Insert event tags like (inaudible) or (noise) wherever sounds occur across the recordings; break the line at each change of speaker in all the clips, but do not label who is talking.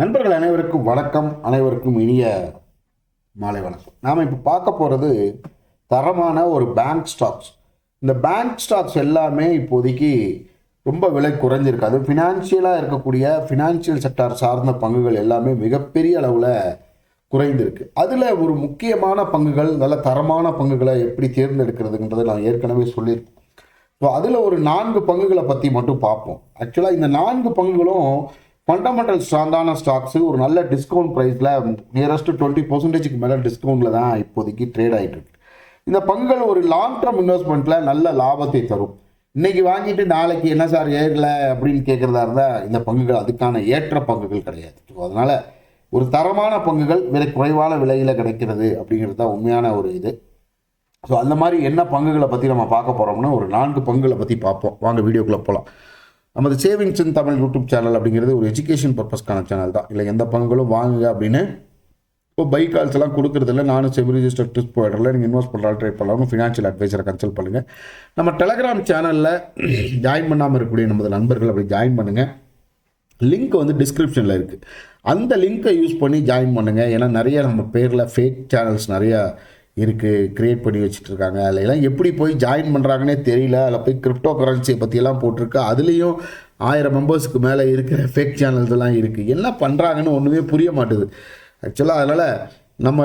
நண்பர்கள் அனைவருக்கும் வணக்கம். அனைவருக்கும் இனிய மாலை வணக்கம். நாம் இப்போ பார்க்க போகிறது தரமான ஒரு பேங்க் ஸ்டாக்ஸ் இந்த பேங்க் ஸ்டாக்ஸ் எல்லாமே இப்போதைக்கு ரொம்ப விலை குறைஞ்சிருக்கு. அது ஃபினான்ஷியலாக இருக்கக்கூடிய ஃபினான்ஷியல் செக்டார் சார்ந்த பங்குகள் எல்லாமே மிகப்பெரிய அளவில் குறைந்திருக்கு. அதில் ஒரு முக்கியமான பங்குகள் நல்ல தரமான பங்குகளை எப்படி தேர்ந்தெடுக்கிறதுன்றதை நான் ஏற்கனவே சொல்லியிருக்கேன். ஸோ அதில் ஒரு நான்கு பங்குகளை பற்றி மட்டும் பார்ப்போம். ஆக்சுவலாக இந்த நான்கு பங்குகளும் ஃபண்டமெண்டல் ஸ்ட்ராங்கான ஸ்டாக்ஸு ஒரு நல்ல டிஸ்கவுண்ட் ப்ரைஸில் நியரஸ்ட் டுவெண்ட்டி பர்சன்டேஜுக்கு மேலே டிஸ்கவுண்ட்டில் தான் இப்போதைக்கு ட்ரேட் ஆகிட்டு இருக்கு. இந்த பங்குகள் ஒரு லாங் டர்ம் இன்வெஸ்ட்மெண்ட்டில் நல்ல லாபத்தை தரும். இன்றைக்கி வாங்கிட்டு நாளைக்கு என்ன சார் ஏறல அப்படின்னு கேட்குறதா இருந்தால் இந்த பங்குகள் அதுக்கான ஏற்ற பங்குகள் கிடையாது. அதனால் ஒரு தரமான பங்குகள் விலை குறைவான விலையில் கிடைக்கிறது அப்படிங்கிறது தான் உண்மையான ஒரு இது. ஸோ அந்த மாதிரி என்ன பங்குகளை பற்றி நம்ம பார்க்க போகிறோம்னா ஒரு நான்கு பங்குகளை பற்றி பார்ப்போம். வாங்க வீடியோக்குள்ளே போகலாம் நமது savings in Tamil YouTube channel அப்படிங்கிறது ஒரு எஜுகேஷன் பர்பஸ்க்கான சேனல் தான். இல்லை எந்த பங்குகளும் வாங்குங்க அப்படின்னு இப்போ பை கால்ஸ் எல்லாம் கொடுக்குறதில்ல. நானும் செவி ரிஜிஸ்டர் ட்ரிப் போயிடல நீங்கள் இன்வெஸ்ட் பண்ணலாம். ட்ரை பண்ணலாம்னு ஃபினான்ஷியல் அட்வைசரை கன்சல்ட் பண்ணுங்கள் நம்ம டெலகிராம் சேனலில் ஜாயின் பண்ணாமல் இருக்கக்கூடிய நமது நண்பர்கள் அப்படி ஜாயின் பண்ணுங்கள் லிங்க் வந்து டிஸ்கிரிப்ஷனில் இருக்குது அந்த லிங்க்கை யூஸ் பண்ணி ஜாயின் பண்ணுங்கள் ஏன்னா நிறைய நம்ம பேரில் ஃபேக் சேனல்ஸ் நிறையா இருக்குது க்ரியேட் பண்ணி வச்சுட்ருக்காங்க. அதில் எல்லாம் எப்படி போய் ஜாயின் பண்ணுறாங்கன்னே தெரியல. அதில் போய் கிரிப்டோ கரன்சியை பற்றியெல்லாம் போட்டிருக்கு. அதுலேயும் ஆயிரம் மெம்பர்ஸ்க்கு மேலே இருக்கிற ஃபேக் சேனல்ஸ் எல்லாம் இருக்குது என்ன பண்ணுறாங்கன்னு ஒன்றுமே புரிய மாட்டுது. ஆக்சுவலாக அதனால் நம்ம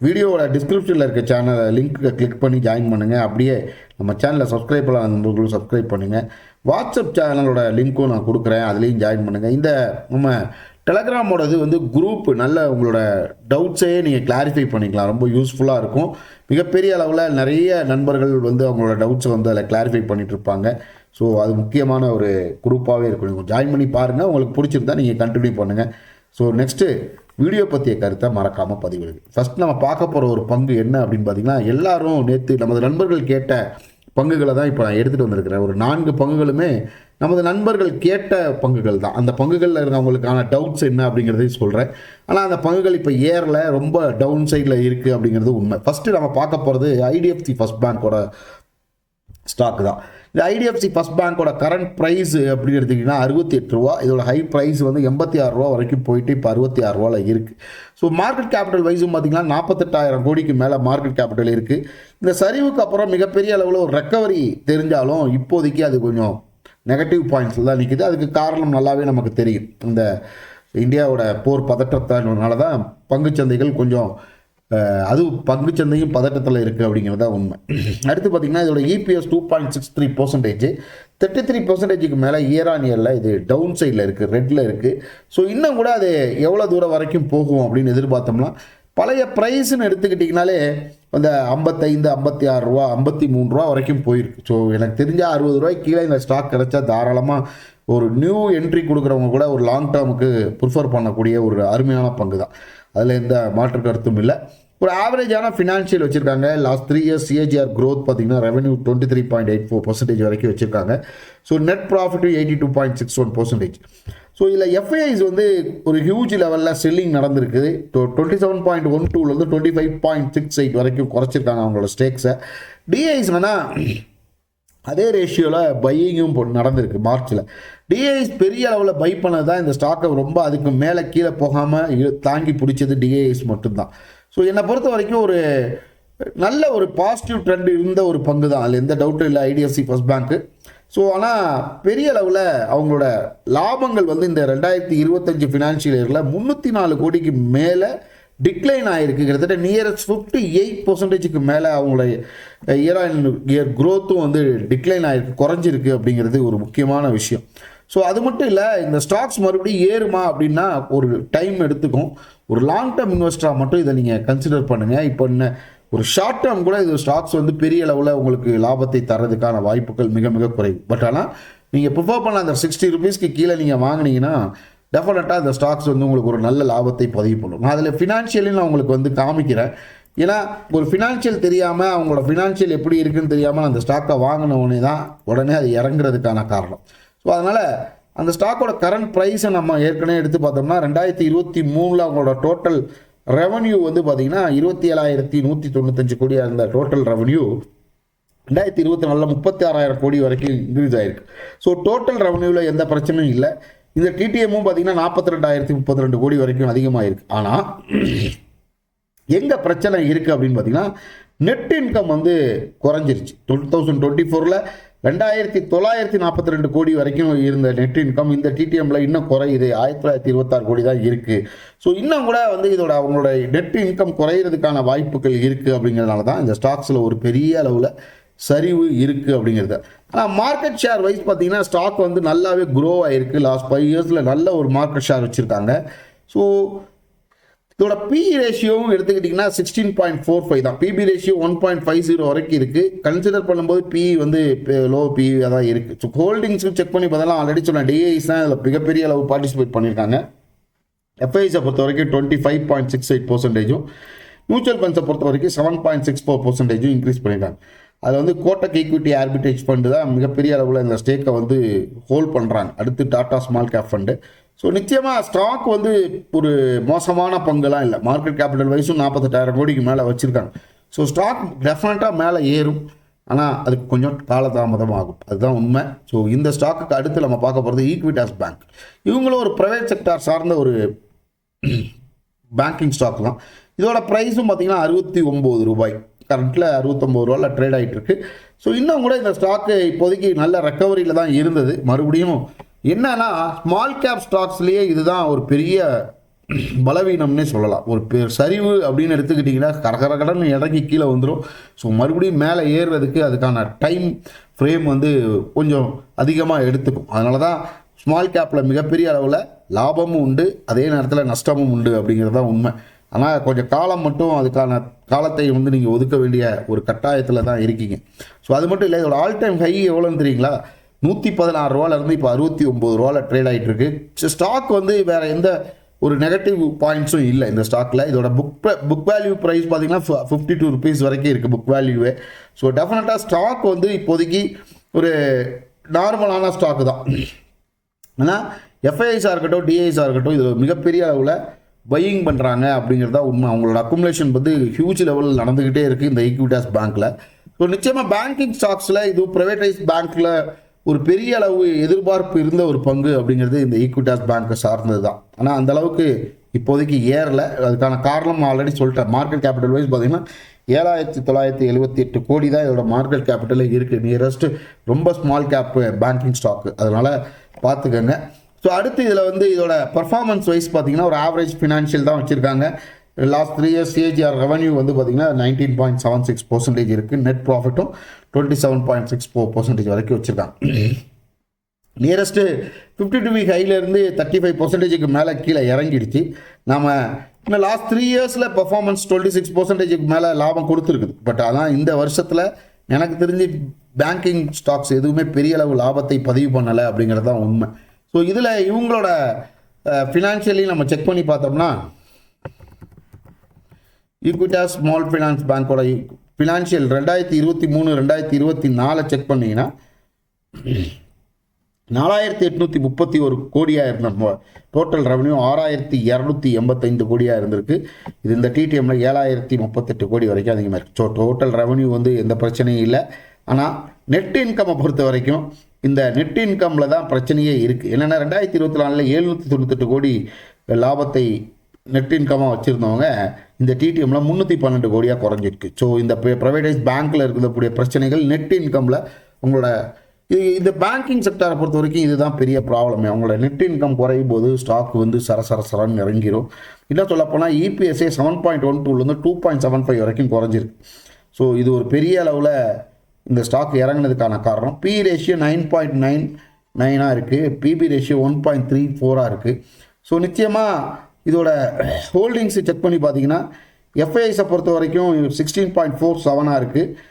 வீடியோவோட டிஸ்கிரிப்ஷனில் இருக்க சேனலை லிங்க்கை கிளிக் பண்ணி ஜாயின் பண்ணுங்கள் அப்படியே நம்ம சேனலை சப்ஸ்கிரைப் பண்ண நண்பர்களும் சப்ஸ்கிரைப் பண்ணுங்கள் வாட்ஸ்அப் சேனலோட லிங்க்கும் நான் கொடுக்குறேன். அதுலேயும் ஜாயின் பண்ணுங்கள் இந்த நம்ம டெலகிராமோடது வந்து குரூப் நல்ல உங்களோட டவுட்ஸையே நீங்கள் கிளாரிஃபை பண்ணிக்கலாம். ரொம்ப யூஸ்ஃபுல்லாக இருக்கும். மிகப்பெரிய அளவில் நிறைய நண்பர்கள் வந்து அவங்களோட டவுட்ஸை வந்து அதில் கிளாரிஃபை பண்ணிட்டு இருப்பாங்க. ஸோ அது முக்கியமான ஒரு குரூப்பாகவே இருக்கும். நீங்கள் ஜாயின் பண்ணி பாருங்கள் உங்களுக்கு பிடிச்சிருந்தா நீங்கள் கண்டினியூ பண்ணுங்கள் ஸோ நெக்ஸ்ட்டு வீடியோ பற்றிய கருத்தை மறக்காமல் பதிவிடுங்க. ஃபஸ்ட் நம்ம பார்க்க போகிற ஒரு பங்கு என்ன அப்படின்னு பார்த்தீங்கன்னா எல்லாரும் நேற்று நமது நண்பர்கள் கேட்ட பங்குகளை தான் இப்போ நான் எடுத்துகிட்டு வந்திருக்கிறேன். ஒரு நான்கு பங்குகளுமே நமது நண்பர்கள் கேட்ட பங்குகள் தான். அந்த பங்குகளில் இருக்கவங்களுக்கான டவுட்ஸ் என்ன அப்படிங்கிறதையும் சொல்கிறேன் ஆனால் அந்த பங்குகள் இப்போ ஏரில் ரொம்ப டவுன் சைடில் இருக்குது அப்படிங்கிறது உண்மை. ஃபஸ்ட்டு நம்ம பார்க்க போகிறது ஐடிஎஃப்சி ஃபஸ்ட் பேங்க்கோட ஸ்டாக் தான். இந்த ஐடிஎஃப்சி ஃபஸ்ட் பேங்க்கோட கரண்ட் ப்ரைஸ் அப்படின்னு எடுத்திங்கன்னா அறுபத்தி எட்டு ரூபா. இதோட ஹை ப்ரைஸ் வந்து எண்பத்தி ஆறு ரூபா வரைக்கும் போயிட்டு இப்போ அறுபத்தி ஆறு ரூபாவில் இருக்குது ஸோ மார்க்கெட் கேபிட்டல் வைஸும் பார்த்தீங்கன்னா நாற்பத்தெட்டாயிரம் கோடிக்கு மேலே மார்க்கெட் கேபிட்டல் இருக்குது இந்த சரிவுக்கு அப்புறம் மிகப்பெரிய அளவில் ஒரு ரெக்கவரி தெரிஞ்சாலும் இப்போதைக்கு அது கொஞ்சம் நெகட்டிவ் பாயிண்ட்ஸில் தான் நிற்கிது அதுக்கு காரணம் நல்லாவே நமக்கு தெரியும். இந்த இந்தியாவோட போர் பதற்றத்தினால தான் பங்குச்சந்தைகள் கொஞ்சம் அதுவும் அது பங்குச்சந்தையும் பதட்டத்தில் இருக்குது அப்படிங்கிறது தான் உண்மை. அடுத்து பார்த்திங்கன்னா இதோட EPS two point six three percentage thirty three பர்சன்டேஜுக்கு மேலே இயர் ஆன் இயரில் இது டவுன் சைடில் இருக்குது ரெட்டில் இருக்குது ஸோ இன்னும் கூட அது எவ்வளோ தூரம் வரைக்கும் போகும் அப்படின்னு எதிர்பார்த்தோம்னா பழைய ப்ரைஸ்ன்னு எடுத்துக்கிட்டிங்கனாலே அந்த ஐம்பத்தைந்து ஐம்பத்தி ஆறு ரூபா ஐம்பத்தி மூணு ரூபா வரைக்கும் போயிருக்கு. ஸோ எனக்கு தெரிஞ்ச அறுபது ரூபாய்க்கு கீழே இந்த ஸ்டாக் கிடைச்சா தாராளமாக ஒரு நியூ என்ட்ரி கொடுக்குறவங்க கூட ஒரு லாங் டேர்முக்கு ப்ரிஃபர் பண்ணக்கூடிய ஒரு அருமையான பங்கு தான் அதில் எந்த மாற்று கருத்தும் இல்லை. ஒரு ஆவரேஜான ஃபினான்ஷியல் வச்சுருக்காங்க. Last three years CAGR growth பார்த்தீங்கன்னா revenue twenty three point eight four percentage வரைக்கும் வச்சுருக்காங்க. So net profit eighty two point six one percentage so இதில் எஃப்ஐஐஸ் வந்து ஒரு ஹியூஜ் லெவலில் செல்லிங் நடந்திருக்குது டுவெண்ட்டி செவன் பாயிண்ட் ஒன் டூலேருந்து twenty five point six eight வரைக்கும் குறைச்சிருக்காங்க அவங்களோட ஸ்டேக்ஸை டிஐஸ் வேணால் அதே ரேஷியோவில் பையிங்கும் நடந்திருக்கு மார்ச்சில் டிஐஎஸ் பெரிய அளவில் பை பண்ணது தான் இந்த ஸ்டாக்கை ரொம்ப அதுக்கு மேலே கீழே போகாமல் தாங்கி பிடிச்சது டிஐஎஸ் மட்டும்தான். ஸோ என்னை பொறுத்த வரைக்கும் ஒரு நல்ல ஒரு பாசிட்டிவ் ட்ரெண்ட் இருந்த ஒரு பங்கு தான் அதில் எந்த டவுட்டும் இல்லை ஐடிஎஃப்சி ஃபர்ஸ்ட் பேங்க்கு ஸோ ஆனால் பெரிய அளவில் அவங்களோட லாபங்கள் வந்து இந்த ரெண்டாயிரத்தி இருபத்தஞ்சி ஃபினான்ஷியல் இயரில் முந்நூற்றி நாலு கோடிக்கு மேலே டிக்ளைன் ஆகிருக்கு கிட்டத்தட்ட நியரஸ்ட் ஃபிஃப்டி எயிட் பர்சன்டேஜுக்கு மேலே அவங்களோட இயர் ஆன் இயர் க்ரோத்தும் வந்து டிக்ளைன் ஆகிருக்கு குறைஞ்சிருக்கு அப்படிங்கிறது ஒரு முக்கியமான விஷயம். ஸோ அது மட்டும் இல்லை இந்த ஸ்டாக்ஸ் மறுபடியும் ஏறுமா அப்படின்னா ஒரு டைம் எடுத்துக்கும். ஒரு லாங் டேர்ம் இன்வெஸ்டராக மட்டும் இதை நீங்கள் கன்சிடர் பண்ணுங்கள் இப்போ என்ன ஒரு ஷார்ட் டேர்ம் கூட இது ஸ்டாக்ஸ் வந்து பெரிய அளவில் உங்களுக்கு லாபத்தை தர்றதுக்கான வாய்ப்புகள் மிக மிக குறைவு. பட் ஆனால் நீங்கள் ப்ரிஃபர் பண்ண அந்த சிக்ஸ்டி ருபீஸ்க்கு கீழே நீங்கள் வாங்கினீங்கன்னா டெஃபினட்டாக இந்த ஸ்டாக்ஸ் வந்து உங்களுக்கு ஒரு நல்ல லாபத்தை பதிவு பண்ணும். நான் அதில் ஃபினான்ஷியலி நான் உங்களுக்கு வந்து காமிக்கிறேன். ஏன்னா ஒரு ஃபினான்ஷியல் தெரியாமல் அவங்களோட ஃபினான்ஷியல் எப்படி இருக்குன்னு தெரியாமல் அந்த ஸ்டாக்கை வாங்கின உடனே தான் உடனே அது இறங்குறதுக்கான காரணம். ஸோ அதனால் அந்த ஸ்டாக்கோட கரண்ட் ப்ரைஸை நம்ம ஏற்கனவே எடுத்து பார்த்தோம்னா ரெண்டாயிரத்தி இருபத்தி மூணில் அவங்களோட டோட்டல் ரெவன்யூ வந்து பார்த்தீங்கன்னா இருபத்தி ஏழாயிரத்தி நூற்றி தொண்ணூத்தஞ்சு கோடியாக இருந்த டோட்டல் ரெவன்யூ ரெண்டாயிரத்தி இருபத்தி நாலில் முப்பத்தி ஆறாயிரம் கோடி வரைக்கும் இன்க்ரீஸ் ஆயிருக்கு. ஸோ டோட்டல் ரெவன்யூவில் எந்த பிரச்சனையும் இல்லை. இந்த டிடிஎம்மும் பார்த்தீங்கன்னா நாற்பத்தி ரெண்டாயிரத்தி முப்பத்தி ரெண்டு கோடி வரைக்கும் அதிகமாக இருக்குது ஆனால் எங்கே பிரச்சனை இருக்குது அப்படின்னு பார்த்தீங்கன்னா நெட் இன்கம் வந்து குறைஞ்சிருச்சு. டுவெல் தௌசண்ட் டுவெண்ட்டி ஃபோரில் ரெண்டாயிரத்தி தொள்ளாயிரத்தி நாற்பத்தி ரெண்டு கோடி வரைக்கும் இருந்த நெட் இன்கம் இந்த டிடிஎம்ல இன்னும் குறையுது. ஆயிரத்தி தொள்ளாயிரத்தி இருபத்தாறு கோடி தான் இருக்குது ஸோ இன்னும் கூட வந்து இதோட அவங்களோட நெட் இன்கம் குறையிறதுக்கான வாய்ப்புகள் இருக்குது அப்படிங்கிறதுனால தான் இந்த ஸ்டாக்ஸில் ஒரு பெரிய அளவில் சரிவு இருக்குது அப்படிங்கிறது. ஆனால் மார்க்கெட் ஷேர் வைஸ் பார்த்தீங்கன்னா ஸ்டாக் வந்து நல்லாவே க்ரோ ஆகிருக்கு லாஸ்ட் ஃபைவ் இயர்ஸில் நல்ல ஒரு மார்க்கெட் ஷேர் வச்சுருக்காங்க. ஸோ இதோட பி ரேஷியோவும் எடுத்துக்கிட்டிங்கன்னா சிக்ஸ்டீன் பாயிண்ட் ஃபோர் ஃபைவ் தான். PB ratio one point five zero வரைக்கும் இருக்குது கன்சிடர் பண்ணும்போது பி வந்து லோ பி தான் இருக்குது ஸோ ஹோல்டிங்ஸும் செக் பண்ணி பார்த்தா ஆல்ரெடி சொன்ன டிஐஸ் தான் இதில் மிகப்பெரிய அளவு பார்ட்டிசிபேட் பண்ணியிருக்காங்க. எஃப்ஐஸை பொறுத்த வரைக்கும் twenty five point six eight பர்சன்டேஜும் mutual ஃபண்ட்ஸை பொறுத்த வரைக்கும் செவன் பாயிண்ட் சிக்ஸ் ஃபோர் பர்சன்டேஜும் இன்க்ரீஸ் பண்ணியிருக்காங்க. அதில் வந்து கோட்டக் ஈக்விட்டி ஆர்பிட்டேஜ் ஃபண்டு தான் மிகப்பெரிய அளவில் இந்த ஸ்டேக்கை வந்து ஹோல்ட் பண்ணுறாங்க அடுத்து Tata small cap fund so நிச்சயமாக ஸ்டாக் வந்து ஒரு மோசமான பங்குலாம் இல்லை. மார்க்கெட் கேபிட்டல் வைஸும் நாற்பத்தெட்டாயிரம் கோடிக்கு மேலே வச்சுருக்காங்க. ஸோ ஸ்டாக் டெஃபினட்டாக மேலே ஏறும். ஆனால் அதுக்கு கொஞ்சம் காலதாமதம் ஆகும். அதுதான் உண்மை. ஸோ இந்த ஸ்டாக்குக்கு அடுத்து நம்ம பார்க்க போகிறது ஈக்விட்டாஸ் பேங்க் இவங்களும் ஒரு ப்ரைவேட் செக்டார் சார்ந்த ஒரு (clears throat) பேங்கிங் ஸ்டாக் தான். இதோட ப்ரைஸும் பார்த்திங்கன்னா அறுபத்தி ஒம்பது ரூபாய். கரண்ட்டில் அறுபத்தொம்பது ரூபாயில் ட்ரேட் ஆகிட்டு இருக்கு. ஸோ இன்னும் கூட இந்த ஸ்டாக்கு இப்போதைக்கு நல்ல ரெக்கவரியில் தான் இருந்தது. மறுபடியும் என்னன்னா ஸ்மால் கேப் ஸ்டாக்ஸ்லேயே இதுதான் ஒரு பெரிய பலவீனம்னே சொல்லலாம். ஒரு பெ சரிவு அப்படின்னு எடுத்துக்கிட்டிங்கன்னா கரகர கடன் இறங்கி கீழே வந்துடும் ஸோ மறுபடியும் மேலே ஏறுறதுக்கு அதுக்கான டைம் ஃப்ரேம் வந்து கொஞ்சம் அதிகமாக எடுத்துக்கும். அதனால தான் ஸ்மால் கேப்பில் மிகப்பெரிய அளவில் லாபமும் உண்டு அதே நேரத்தில் நஷ்டமும் உண்டு அப்படிங்கிறது தான் உண்மை. ஆனால் கொஞ்சம் காலம் மட்டும் அதுக்கான காலத்தை வந்து நீங்கள் ஒதுக்க வேண்டிய ஒரு கட்டாயத்தில் தான் இருக்கீங்க. ஸோ அது மட்டும் இல்லை இதோட ஆல் டைம் ஹை எவ்வளோன்னு தெரியுங்களா? நூற்றி பதினாறு ரூபாலேருந்து இப்போ அறுபத்தி ஒம்பது ரூபாவில் ட்ரேட் ஆகிட்டு இருக்கு ஸ்டாக் வந்து வேறு எந்த ஒரு நெகட்டிவ் பாயிண்ட்ஸும் இல்லை இந்த ஸ்டாக்கில் இதோட புக் புக் வேல்யூ ப்ரைஸ் பார்த்தீங்கன்னா ஃபிஃப்டி டூ ருபீஸ் வரைக்கும் இருக்குது புக் வேல்யூவே ஸோ டெஃபினட்டாக ஸ்டாக் வந்து இப்போதைக்கு ஒரு நார்மலான ஸ்டாக்கு தான். ஆனால் எஃப்ஐஐஸாக இருக்கட்டும் டிஐஸாக இருக்கட்டும் இது மிகப்பெரிய அளவில் பையிங் பண்ணுறாங்க அப்படிங்கிறது தான் உண்மை. அவங்களோட அக்குமுலேஷன் வந்து ஹியூஜ் லெவலில் நடந்துக்கிட்டே இருக்குது இந்த ஈக்விட்டாஸ் பேங்க்கில் ஸோ நிச்சயமாக பேங்கிங் ஸ்டாக்ஸில் இது ப்ரைவேட்டைஸ் பேங்க்கில் ஒரு பெரிய அளவு எதிர்பார்ப்பு இருந்த ஒரு பங்கு அப்படிங்கிறது இந்த ஈக்விட்டாஸ் பேங்க்கை சார்ந்தது தான் ஆனால் அந்த அளவுக்கு இப்போதைக்கு ஏறலை. அதுக்கான காரணம் ஆல்ரெடி சொல்லிட்டேன். மார்க்கெட் கேபிட்டல் வைஸ் பார்த்தீங்கன்னா ஏழாயிரத்தி தொள்ளாயிரத்தி எழுபத்தி எட்டு கோடி தான் இதோட மார்க்கெட் கேபிட்டலே இருக்குது நியரஸ்ட் ரொம்ப ஸ்மால் கேப்பு பேங்கிங் ஸ்டாக்கு அதனால் பார்த்துக்கோங்க ஸோ அடுத்து இதில் வந்து இதோட பர்ஃபார்மன்ஸ் வைஸ் பார்த்தீங்கன்னா ஒரு ஆவரேஜ் ஃபினான்ஷியல் தான் வச்சுருக்காங்க. Last three years CAGR revenue வந்து பார்த்திங்கன்னா nineteen point seven six percentage இருக்குது net ப்ராஃபிட்டும் twenty seven point six four percentage வரைக்கும் வச்சுருக்காங்க. நியரஸ்ட்டு ஃபிஃப்டி டூ வீக் ஹைலேருந்து தேர்ட்டி ஃபைவ் பர்சன்டேஜுக்கு மேலே கீழே இறங்கிடுச்சு. நம்ம இன்னும் லாஸ்ட் த்ரீ இயர்ஸில் பர்ஃபார்மன்ஸ் டுவெண்ட்டி சிக்ஸ் பர்சன்டேஜுக்கு மேலே லாபம் கொடுத்துருக்குது. பட் அதான் இந்த வருஷத்தில் எனக்கு தெரிஞ்சு பேங்கிங் ஸ்டாக்ஸ் எதுவுமே பெரிய அளவு லாபத்தை பதிவு பண்ணலை அப்படிங்கிறது தான் உண்மை. ஸோ இதில் இவங்களோட ஃபினான்ஷியலி நம்ம செக் பண்ணி பார்த்தோம்னா ஈக்விட்டா ஸ்மால் ஃபைனான்ஸ் பேங்க்கோட ஃபினான்ஷியல் ரெண்டாயிரத்தி இருபத்தி மூணு ரெண்டாயிரத்தி இருபத்தி நாலை செக் பண்ணிங்கன்னா நாலாயிரத்தி எட்நூற்றி முப்பத்தி ஒரு கோடியாக இருந்த டோட்டல் ரெவன்யூ ஆறாயிரத்தி இரநூத்தி எண்பத்தைந்து கோடியாக இருந்திருக்கு. இது இந்த டிடிஎம்ல ஏழாயிரத்தி முப்பத்தெட்டு கோடி வரைக்கும் அதிகமாக இருக்குது ஸோ டோட்டல் ரெவன்யூ வந்து எந்த பிரச்சனையும் இல்லை. ஆனால் நெட் இன்கம்மை பொறுத்த வரைக்கும் இந்த நெட் இன்கம்மில் தான் பிரச்சனையே இருக்குது என்னென்னா ரெண்டாயிரத்தி இருபத்தி நாலில் எழுநூற்றி தொண்ணூத்தெட்டு கோடி லாபத்தை நெட் இன்கமாக வச்சுருந்தவங்க இந்த டிடிஎம்ல முந்நூற்றி பன்னெண்டு கோடியாக குறைஞ்சிருக்கு. ஸோ இந்த ப்ரைவேடைஸ் பேங்க்கில் இருக்கக்கூடிய பிரச்சனைகள் நெட் இன்கமில் உங்களோட இது இந்த பேங்கிங் செக்டரை பொறுத்த வரைக்கும் இதுதான் பெரிய ப்ராப்ளமே அவங்களோட நெட் இன்கம் குறையும் போது ஸ்டாக் வந்து சர சர சரன்னு இறங்கிரும் சொல்லப்போனால் இபிஎஸ்ஏ செவன் பாயிண்ட் ஒன் டூலேருந்து டூ பாயிண்ட் செவன் ஃபைவ் வரைக்கும் குறைஞ்சிருக்கு. ஸோ இது ஒரு பெரிய அளவில் இந்த ஸ்டாக் இறங்கினதுக்கான காரணம். P ratio nine point nine நைனாக இருக்குது PB ratio one point three ஃபோராக இருக்குது ஸோ நிச்சயமாக இதோட ஹோல்டிங்ஸ் செக் பண்ணி பார்த்தீங்கன்னா எஃப்ஐஐஸை பொறுத்த வரைக்கும் சிக்ஸ்டீன் பாயிண்ட் ஃபோர் செவனாக இருக்குது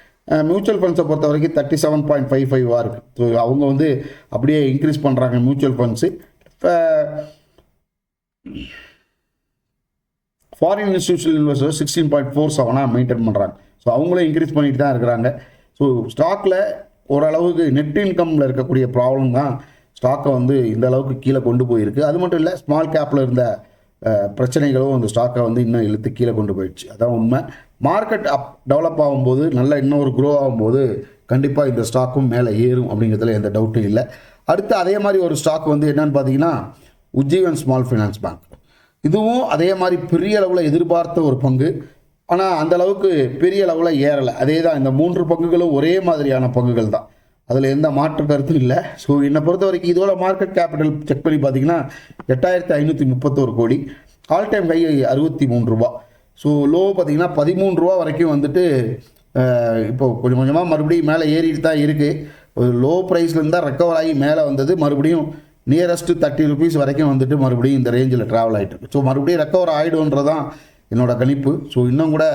மியூச்சுவல் ஃபண்ட்ஸை பொறுத்த வரைக்கும் தேர்ட்டி செவன் பாயிண்ட் ஃபைவ் ஃபைவாக இருக்குது ஸோ அவங்க வந்து அப்படியே இன்க்ரீஸ் பண்ணுறாங்க மியூச்சுவல் ஃபண்ட்ஸு இப்போ foreign institutional investor sixteen point four செவனாக maintain பண்ணுறாங்க ஸோ அவங்களே இன்க்ரீஸ் பண்ணிட்டு தான் இருக்கிறாங்க. ஸோ ஸ்டாக்கில் ஓரளவுக்கு நெட் இன்கம்மில் இருக்கக்கூடிய ப்ராப்ளம் தான் ஸ்டாக்கை வந்து இந்த அளவுக்கு கீழே கொண்டு போயிருக்கு. அது மட்டும் இல்லை ஸ்மால் கேப்பில் இருந்த பிரச்சனைகளும் அந்த ஸ்டாக்கை வந்து இன்னும் இழுத்து கீழே கொண்டு போயிடுச்சு. அதான் உண்மை. மார்க்கெட் அப் டெவலப் ஆகும்போது நல்ல இன்னொரு க்ரோ ஆகும்போது கண்டிப்பாக இந்த ஸ்டாக்கும் மேலே ஏறும் அப்படிங்கிறதுல எந்த டவுட்டும் இல்லை. அடுத்து அதே மாதிரி ஒரு ஸ்டாக் வந்து என்னன்னு பார்த்தீங்கன்னா உஜ்ஜீவன் ஸ்மால் ஃபைனான்ஸ் பேங்க் இதுவும் அதே மாதிரி பெரிய அளவில் எதிர்பார்த்த ஒரு பங்கு. ஆனால் அந்த அளவுக்கு பெரிய அளவில் ஏறலை. அதே தான் இந்த மூன்று பங்குகளும் ஒரே மாதிரியான பங்குகள் தான். அதில் எந்த மாற்று கருத்தும் இல்லை. ஸோ என்னை பொறுத்த வரைக்கும் இதோட மார்க்கெட் கேபிட்டல் செக் பண்ணி பார்த்தீங்கன்னா எட்டாயிரத்தி ஐநூற்றி முப்பத்தோரு கோடி. ஆல் டைம் ஹை அறுபத்தி மூணு ரூபா. ஸோ லோ பார்த்தீங்கன்னா பதிமூணு ரூபா வரைக்கும் வந்துட்டு இப்போ கொஞ்சம் கொஞ்சமாக மறுபடியும் மேலே ஏறிட்டு தான் இருக்குது ஒரு லோ ப்ரைஸ்லேருந்து தான் ரெக்கவர் ஆகி மேலே வந்தது. மறுபடியும் நியரஸ்ட்டு தேர்ட்டி ருபீஸ் வரைக்கும் வந்துட்டு மறுபடியும் இந்த ரேஞ்சில் ட்ராவல் ஆகிட்டு இருக்கு. ஸோ மறுபடியும் ரெக்கவர் ஆகிடும்ன்றதான் என்னோட கணிப்பு. ஸோ இன்னும் கூட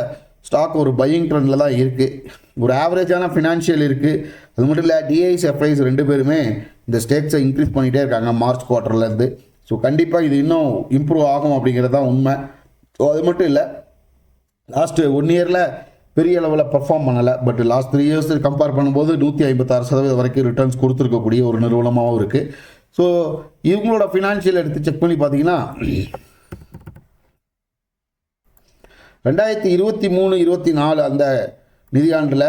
ஸ்டாக் ஒரு பையிங் ட்ரெண்டில் தான் இருக்குது ஒரு ஆவரேஜான ஃபினான்ஷியல் இருக்குது அது மட்டும் இல்லை டிஐஸ் எஃப்ஐஸ் ரெண்டு பேருமே இந்த ஸ்டேக்ஸை இன்க்ரீஸ் பண்ணிகிட்டே இருக்காங்க மார்ச் குவார்ட்டர்லேருந்து ஸோ கண்டிப்பாக இது இன்னும் இம்ப்ரூவ் ஆகும் அப்படிங்கிறது தான் உண்மை. ஸோ அது மட்டும் இல்லை லாஸ்ட்டு ஒன் இயரில் பெரிய அளவில் பர்ஃபார்ம் பண்ணலை. But last three years compare பண்ணும்போது நூற்றி ஐம்பத்தாறு சதவீதம் வரைக்கும் ரிட்டர்ன்ஸ் கொடுத்துருக்கக்கூடிய ஒரு நிறுவனமாகவும் இருக்குது ஸோ இவங்களோட ஃபினான்ஷியல் எடுத்து செக் பண்ணி பார்த்தீங்கன்னா ரெண்டாயிரத்தி இருபத்தி மூணு இருபத்தி நாலு அந்த நிதியாண்டில்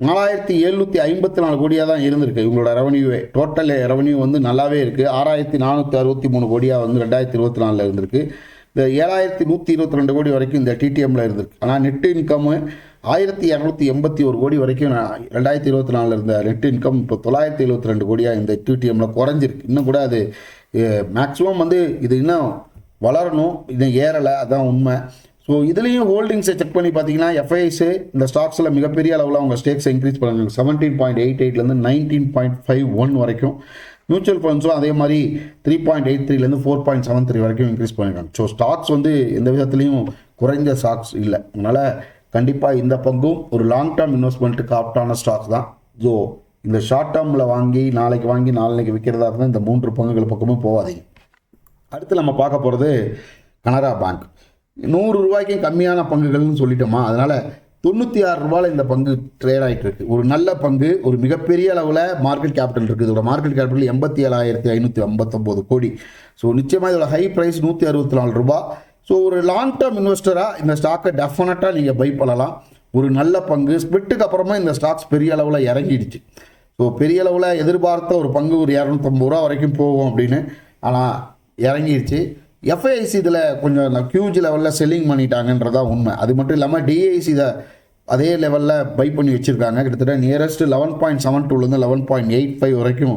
நாலாயிரத்தி எழுநூற்றி ஐம்பத்தி நாலு கோடியாக தான் இருந்திருக்கு இவங்களோட ரெவன்யூவே டோட்டல் ரெவன்யூ வந்து நல்லாவே இருக்குது ஆறாயிரத்தி நானூற்றி அறுபத்தி மூணு கோடியாக வந்து ரெண்டாயிரத்தி இருபத்தி நாலில் இருந்திருக்கு. இந்த ஏழாயிரத்தி நூற்றி இருபத்தி ரெண்டு கோடி வரைக்கும் இந்த டிடிஎம்மில் இருந்திருக்கு. ஆனால் நெட் இன்கம்மு ஆயிரத்தி இரநூத்தி எண்பத்தி ஒரு கோடி வரைக்கும் ரெண்டாயிரத்தி இருபத்தி நாலில் இருந்த நெட் இன்கம் இப்போ தொள்ளாயிரத்தி எழுபத்தி ரெண்டு கோடியாக இந்த டிடிஎம்மில் குறைஞ்சிருக்கு. இன்னும் கூட அது மேக்ஸிமம் வந்து இது இன்னும் வளரணும். இன்னும் ஏறலை. அதான் உண்மை. ஸோ இதுலேயும் ஹோல்டிங்ஸை செக் பண்ணி பார்த்தீங்கன்னா எஃப்ஐஸு இந்த ஸ்டாக்ஸில் மிகப்பெரிய அளவில் அவங்க ஸ்டேக்ஸை இன்க்ரீஸ் பண்ணுறாங்க செவன்டீன் பாயிண்ட் எயிட் எயிட்லேருந்து நைன்டீன் பாயிண்ட் ஃபைவ் ஒன் வரைக்கும் மியூச்சுவல் ஃபண்ட்ஸும் அதே மாதிரி த்ரீ பாயிண்ட் எயிட் த்ரீலேருந்து ஃபோர் பாயிண்ட் செவன் த்ரீ வரைக்கும் இன்க்ரீஸ் பண்ணியிருக்காங்க. ஸோ ஸ்டாக்ஸ் வந்து எந்த விதத்துலையும் குறைந்த ஸ்டாக்ஸ் இல்லை. அதனால் கண்டிப்பாக இந்த பங்கும் ஒரு லாங் டேர்ம் இன்வெஸ்ட்மெண்ட்டுக்கு ஆப்டான ஸ்டாக்ஸ் தான். ஸோ இந்த ஷார்ட் டேர்மில் வாங்கி நாளைக்கு வாங்கி நாளைக்கு விற்கிறதா இருந்தால் இந்த மூன்று பங்குகள் பக்கமும் போகாதீங்க. அடுத்து நம்ம பார்க்க போகிறது கனரா பேங்க் நூறு ரூபாய்க்கும் கம்மியான பங்குகள்னு சொல்லிட்டோமா? அதனால் தொண்ணூற்றி ஆறு ரூபாயில் இந்த பங்கு ட்ரேட் ஆகிட்டு இருக்கு. ஒரு நல்ல பங்கு ஒரு மிகப்பெரிய அளவில் மார்க்கெட் கேபிட்டல் இருக்குது இதோட மார்க்கெட் கேபிட்டல் எண்பத்தி ஏழாயிரத்தி ஐநூற்றி ஐம்பத்தொம்போது கோடி. ஸோ நிச்சயமாக இதோட ஹை ப்ரைஸ் நூற்றி அறுபத்தி நாலு ரூபா ஸோ ஒரு லாங் டேர்ம் இன்வெஸ்டராக இந்த ஸ்டாக்கை டெஃபினட்டாக நீங்கள் பை பண்ணலாம். ஒரு நல்ல பங்கு ஸ்பிட்டுக்கு அப்புறமா இந்த ஸ்டாக்ஸ் பெரிய அளவில் இறங்கிடுச்சு. ஸோ பெரிய அளவில் எதிர்பார்த்த ஒரு பங்கு ஒரு இரநூத்தம்பது ரூபா வரைக்கும் போகும் அப்படின்னு. ஆனால் இறங்கிடுச்சு. எஃப்ஐசி இதில் கொஞ்சம் ஹியூஜ் லெவலில் செல்லிங் பண்ணிட்டாங்கன்றதா உண்மை. அது மட்டும் இல்லாமல் டிஐசி இதை அதே லெவலில் பை பண்ணி வச்சுருக்காங்க. கிட்டத்தட்ட நியரஸ்ட் லெவன் பாயிண்ட் செவன் டூலேருந்து லெவன் பாயிண்ட் எயிட் ஃபைவ் வரைக்கும்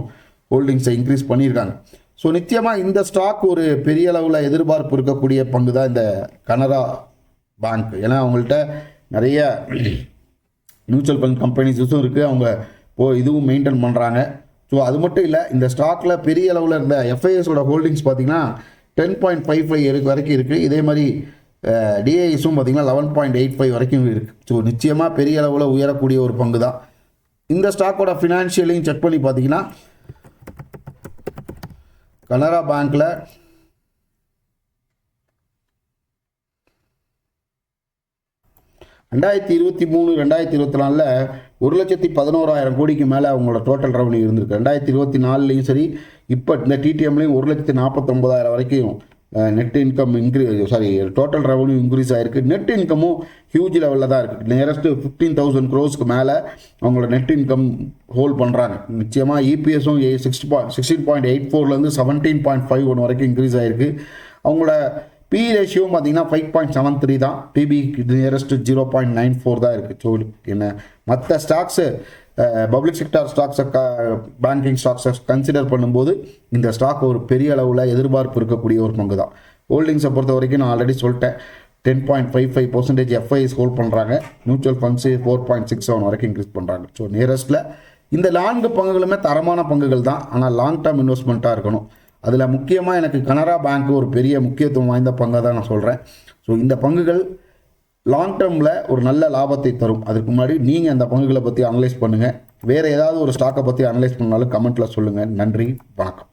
ஹோல்டிங்ஸை இன்க்ரீஸ் பண்ணியிருக்காங்க. ஸோ நிச்சயமாக இந்த ஸ்டாக் ஒரு பெரிய அளவில் எதிர்பார்ப்பு இருக்கக்கூடிய பங்கு தான் இந்த கனரா பேங்க் ஏன்னா அவங்கள்ட்ட நிறைய மியூச்சுவல் ஃபண்ட் கம்பெனிஸும் இருக்குது அவங்க ஓ இதுவும் மெயின்டைன் பண்ணுறாங்க ஸோ அது மட்டும் இல்லை இந்த ஸ்டாக்கில் பெரிய அளவில் இருந்த எஃப்ஐஎஸோட ஹோல்டிங்ஸ் பார்த்தீங்கன்னா டென் பாயிண்ட் ஃபைவ் ஃபைவ் வரைக்கும் இருக்குது இதே மாதிரி டிஐஸும் பார்த்தீங்கன்னா லெவன் பாயிண்ட் எயிட் ஃபைவ் வரைக்கும் இருக்குது ஸோ நிச்சயமாக பெரிய அளவில் உயரக்கூடிய ஒரு பங்கு தான் இந்த ஸ்டாக்கோட ஃபினான்ஷியலையும் செக் பண்ணி பார்த்தீங்கன்னா கனரா பேங்க்கில் ரெண்டாயிரத்தி இருபத்தி மூணு ரெண்டாயிரத்தி இருபத்தி நாலில் ஒரு லட்சத்தி பதினோராயிரம் கோடிக்கு மேலே அவங்களோட டோட்டல் ரெவன்யூ இருந்திருக்கு. ரெண்டாயிரத்தி இருபத்தி நாலுலேயும் சரி இப்போ இந்த டிடிஎம்லேயும் ஒரு லட்சத்தி நாற்பத்தொம்பதாயிரம் வரைக்கும் நெட் இன்கம் இன்க்ரீ சாரி டோட்டல் ரெவன்யூ இன்க்ரீஸ் ஆகிருக்கு நெட் இன்கமும் ஹியூஜ் லெவலில் தான் இருக்குது நியரஸ்ட்டு ஃபிஃப்டீன் தௌசண்ட் க்ரோஸ்க்கு மேலே அவங்களோட நெட் இன்கம் ஹோல்ட் பண்ணுறாங்க நிச்சயமாக இபிஎஸும் six point sixteen point eight ஃபோர்லேருந்து seventeen point five one வரைக்கும் இன்க்ரீஸ் ஆயிருக்கு. அவங்களோட பி ரேஷியோவும் பார்த்தீங்கன்னா ஃபைவ் பாயிண்ட் செவன் த்ரீ தான். PB nearest zero point nine four தான் இருக்குது ஸோ என்ன மற்ற ஸ்டாக்ஸு பப்ளிக் செக்டார் ஸ்டாக்ஸை க பேங்கிங் ஸ்டாக்ஸை கன்சிடர் பண்ணும்போது இந்த ஸ்டாக் ஒரு பெரிய அளவில் எதிர்பார்ப்பு இருக்கக்கூடிய ஒரு பங்கு தான். ஹோல்டிங்ஸை பொறுத்த வரைக்கும் நான் ஆல்ரெடி சொல்லிட்டேன். Ten point five five percentage FIs hold பண்ணுறாங்க mutual funds four point six seven வரைக்கும் இன்க்ரீஸ் பண்ணுறாங்க ஸோ நியரஸ்ட்டில் இந்த நான்கு பங்குகளுமே தரமான பங்குகள் தான். ஆனால் லாங் டேர்ம் இன்வெஸ்ட்மெண்ட்டாக இருக்கணும். அதில் முக்கியமாக எனக்கு கனரா பேங்க் ஒரு பெரிய முக்கியத்துவம் வாய்ந்த பங்காக தான் நான் சொல்கிறேன் ஸோ இந்த பங்குகள் லாங் டேர்மில் ஒரு நல்ல லாபத்தை தரும். அதுக்கு முன்னாடி நீங்கள் அந்த பங்குகளை பற்றி அனலைஸ் பண்ணுங்கள் வேறு ஏதாவது ஒரு ஸ்டாக்கை பற்றி அனலைஸ் பண்ணாலும் கமெண்ட்டில் சொல்லுங்கள் நன்றி. வணக்கம்.